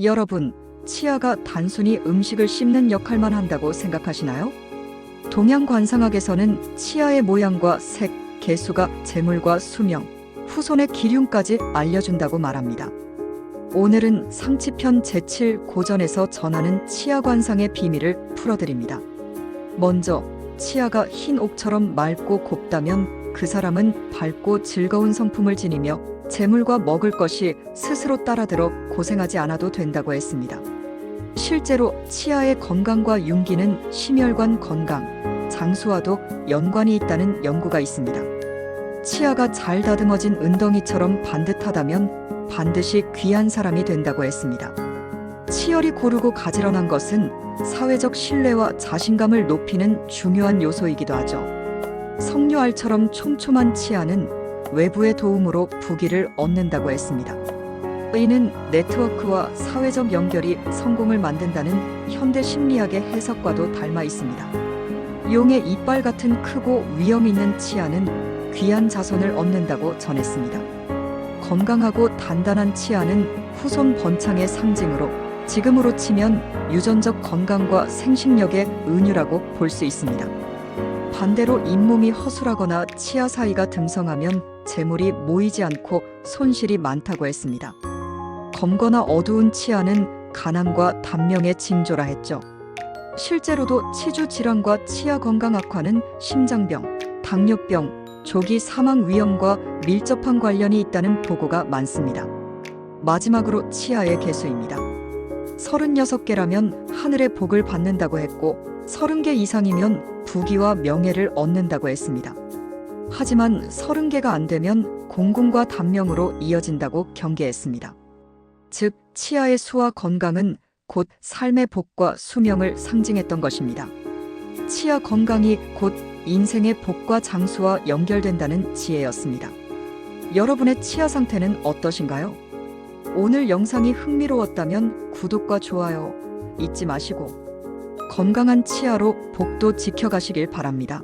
여러분, 치아가 단순히 음식을 씹는 역할만 한다고 생각하시나요? 동양 관상학에서는 치아의 모양과 색, 개수가 재물과 수명, 후손의 기륭까지 알려준다고 말합니다. 오늘은 상치편 제7 고전에서 전하는 치아 관상의 비밀을 풀어드립니다. 먼저, 치아가 흰 옥처럼 맑고 곱다면 그 사람은 밝고 즐거운 성품을 지니며 재물과 먹을 것이 스스로 따라들어 고생하지 않아도 된다고 했습니다. 실제로 치아의 건강과 윤기는 심혈관 건강, 장수와도 연관이 있다는 연구가 있습니다. 치아가 잘 다듬어진 은덩이처럼 반듯하다면 반드시 귀한 사람이 된다고 했습니다. 치열이 고르고 가지런한 것은 사회적 신뢰와 자신감을 높이는 중요한 요소이기도 하죠. 석류알처럼 촘촘한 치아는 외부의 도움으로 부귀를 얻는다고 했습니다. 이는 네트워크와 사회적 연결이 성공을 만든다는 현대 심리학의 해석과도 닮아 있습니다. 용의 이빨 같은 크고 위험 있는 치아는 귀한 자손을 얻는다고 전했습니다. 건강하고 단단한 치아는 후손 번창의 상징으로 지금으로 치면 유전적 건강과 생식력의 은유라고 볼 수 있습니다. 반대로 잇몸이 허술하거나 치아 사이가 듬성하면 재물이 모이지 않고 손실이 많다고 했습니다. 검거나 어두운 치아는 가난과 단명의 징조라 했죠. 실제로도 치주 질환과 치아 건강 악화는 심장병, 당뇨병, 조기 사망 위험과 밀접한 관련이 있다는 보고가 많습니다. 마지막으로 치아의 개수입니다. 36개라면 하늘의 복을 받는다고 했고 30개 이상이면 부귀와 명예를 얻는다고 했습니다. 하지만 30개가 안 되면 공공과 단명으로 이어진다고 경계했습니다. 즉, 치아의 수와 건강은 곧 삶의 복과 수명을 상징했던 것입니다. 치아 건강이 곧 인생의 복과 장수와 연결된다는 지혜였습니다. 여러분의 치아 상태는 어떠신가요? 오늘 영상이 흥미로웠다면 구독과 좋아요 잊지 마시고 건강한 치아로 복도 지켜가시길 바랍니다.